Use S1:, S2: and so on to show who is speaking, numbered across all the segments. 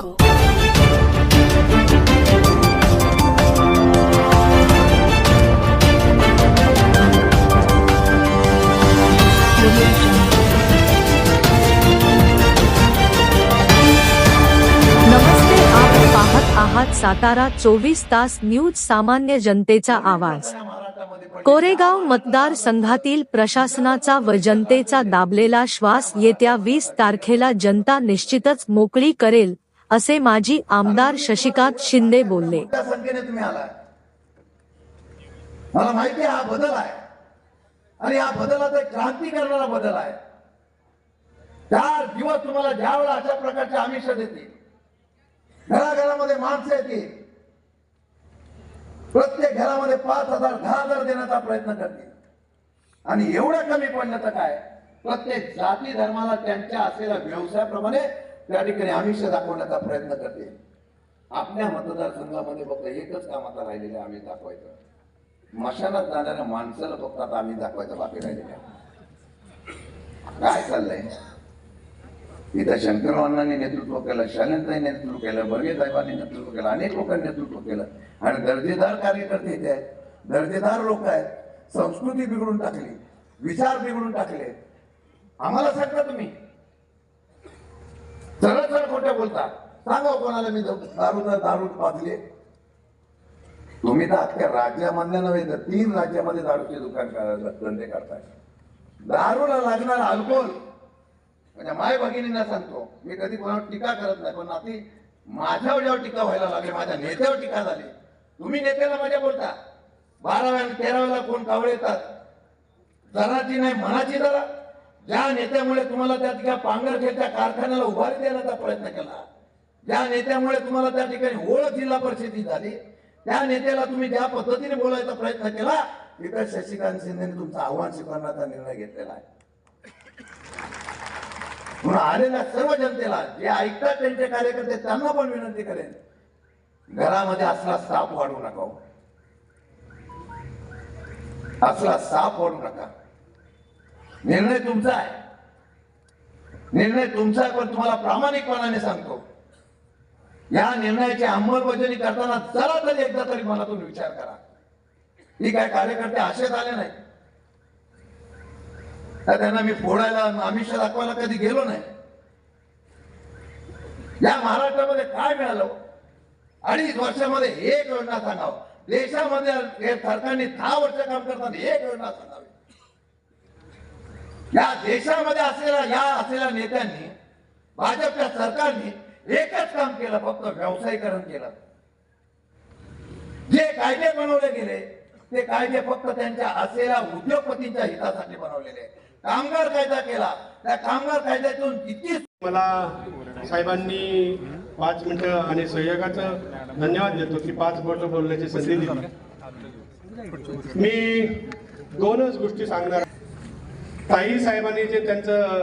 S1: jungle.
S2: नमस्ते आपण पाहत आहात सातारा चोवीस तास न्यूज सामान्य जनतेचा आवाज कोरेगाव मतदार संघातील प्रशासनाचा व जनतेचा दाबलेला श्वास येत्या वीस तारखेला जनता निश्चितच मोकळी करेल असे माजी आमदार शशिकांत शिंदे बोलले.
S3: त्या संख्येने तुम्ही आलाय. मला माहिती हा बदल आहे. आणि हा बदलाचा एक क्रांती करणारा बदल आहे. चार दिवस तुम्हाला ज्या वेळा अशा प्रकारचे आमिष देतील घराघरामध्ये माणसं येतील प्रत्येक घरामध्ये पाच हजार दहा हजार देण्याचा प्रयत्न करतील. आणि एवढं कमी पडलं तर काय? प्रत्येक जाती धर्माला त्यांच्या असलेल्या व्यवसायाप्रमाणे त्या ठिकाणी आमिष दाखवण्याचा प्रयत्न करते. आपल्या मतदारसंघामध्ये फक्त एकच काम आता राहिलेलं आम्ही दाखवायचं. मशानात जाणाऱ्या माणसाला फक्त आता आम्ही दाखवायचं बाकी राहिलेलं आहे. काय चाललंय? इथं शंकरवानांनी नेतृत्व केलं शालेंताई नेतृत्व केलं बर्गे साहेबांनी नेतृत्व केलं अनेक लोकांनी नेतृत्व केलं. आणि दर्जेदार कार्यकर्ते इथे आहेत. दर्जेदार लोक आहेत. संस्कृती बिघडून टाकली. विचार बिघडून टाकले. आम्हाला सांगता तुम्ही. झालं सरळ खोट्या बोलता. सांगा कोणाला मी दारू दारू पाजले. तुम्ही तर अख्ख्या राज्यामधल्या नव्हे तर तीन राज्यामध्ये दारूचे दुकान करायला धंदे करताय. दारूला लागणार अल्कोहोल. म्हणजे माय भगिनींना सांगतो मी कधी कोणावर टीका करत नाही पण नाती माझ्यावर जेव्हा टीका व्हायला लागली माझ्या नेत्यावर टीका झाली. तुम्ही नेत्याला माझ्या बोलता. बारा वेळा तेरा तेराव्याला कोण कावळे येतात? जराची नाही मनाची जरा. ज्या नेत्यामुळे तुम्हाला त्या ठिकाणी पांगरखेडच्या कारखान्याला उभारी देण्याचा प्रयत्न केला. ज्या नेत्यामुळे तुम्हाला त्या ठिकाणी ओळख जिल्हा परिषदेची झाली. त्या नेत्याला तुम्ही ज्या पद्धतीने बोलायचा प्रयत्न केला तिथं शशिकांत शिंदेने तुमचं आव्हान स्वीकारण्याचा निर्णय घेतलेला आहे. म्हणून आलेल्या सर्व जनतेला जे ऐकतात त्यांचे कार्यकर्ते त्यांना पण विनंती करेन घरामध्ये असला साप वाढू नका हो. असला साप वाढू नका. निर्णय तुमचा आहे. निर्णय तुमचा आहे पण तुम्हाला प्रामाणिकपणाने सांगतो. या निर्णयाची अंमलबजावणी करताना जरा तरी एकदा तरी मनातून विचार करा. ही काय कार्यकर्ते आशेत आले नाही. तर त्यांना मी फोडायला आमिष दाखवायला कधी गेलो नाही? या महाराष्ट्रामध्ये काय मिळालं? अडीच वर्षामध्ये एक योजना सांगावं. देशामध्ये सरकारने दहा वर्ष काम करताना एक योजना सांगावी. या देशामध्ये असलेल्या या असलेल्या नेत्यांनी भाजपच्या सरकारने एकच काम केलं फक्त व्यवसायीकरण केलं. जे कायदे बनवले गेले ते कायदे फक्त त्यांच्या असलेल्या उद्योगपतींच्या हितासाठी बनवलेले. कामगार कायदा केला त्या कामगार कायद्यातून किती
S4: मला साहेबांनी पाच मिनिटं आणि सहयोगाचं धन्यवाद देतो की पाच मिनिटं बोलण्याची संधी दिली. मी दोनच गोष्टी सांगणार ताई साहेबांनी जे त्यांचं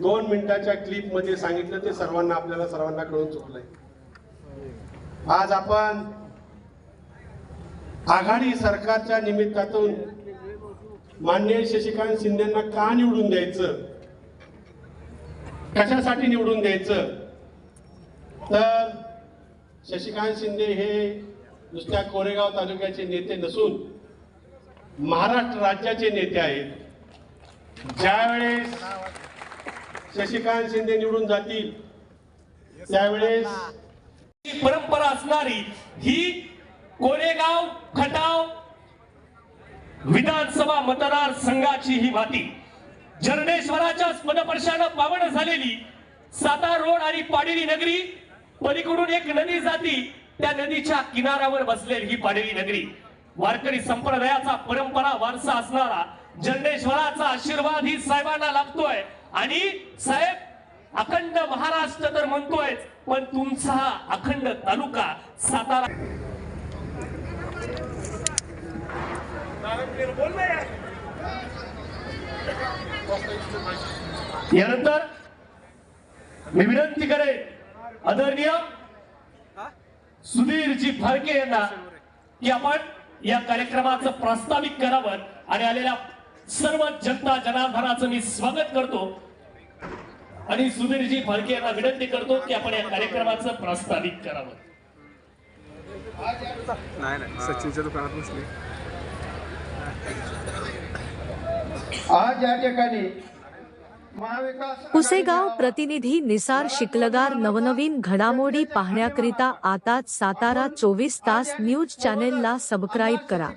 S4: दोन मिनिटाच्या क्लिपमध्ये सांगितलं ते सर्वांना आपल्याला सर्वांना कळून चुकलंय. आज आपण आघाडी सरकारच्या निमित्तातून मान्य शशिकांत शिंदेना का निवडून द्यायचं? कशासाठी निवडून द्यायचं? तर शशिकांत शिंदे हे नुसत्या कोरेगाव तालुक्याचे नेते नसून महाराष्ट्र राज्याचे नेते आहेत. ज्यावेळेस शशिकांत शिंदे निवडून जातील त्यावेळेस
S5: परंपरा असणारी ही कोरेगाव खटाव विधानसभा मतदार संघाची ही माती जर्नेश्वराच्या स्मदपर्शानं पावन झालेली सातार रोड आणि पाडेरी नगरी पलीकडून एक नदी जाती त्या नदीच्या किनाऱ्यावर बसलेली ही पाडेरी नगरी. वारकरी संप्रदायाचा परंपरा वारसा असणारा जर्नेश्वराचा आशीर्वाद ही साहेबांना लागतोय. आणि साहेब अखंड महाराष्ट्र तर म्हणतोय पण तुमचा हा अखंड तालुका सातारा यानंतर मी विनंती करेन आदरणीय सुधीरजी फाळके यांना की आपण या कार्यक्रमाचं प्रास्ताविक करावं आणि आलेल्या सर्व जनता जनार्दनाचं मी स्वागत करतो. आणि सुधीरजी फाळके यांना विनंती करतो की आपण या कार्यक्रमाचं प्रास्ताविक करावं.
S6: नाही नाही. सचिनच्या दुकानात बसले.
S7: आज या ठिकाणी महाविकास
S2: पुसेगाव प्रतिनिधी निसार शिकलगार नवनवीन घडामोडी पाहण्याकरिता आताच सातारा चोवीस तास न्यूज चॅनेलला सबस्क्राईब करा.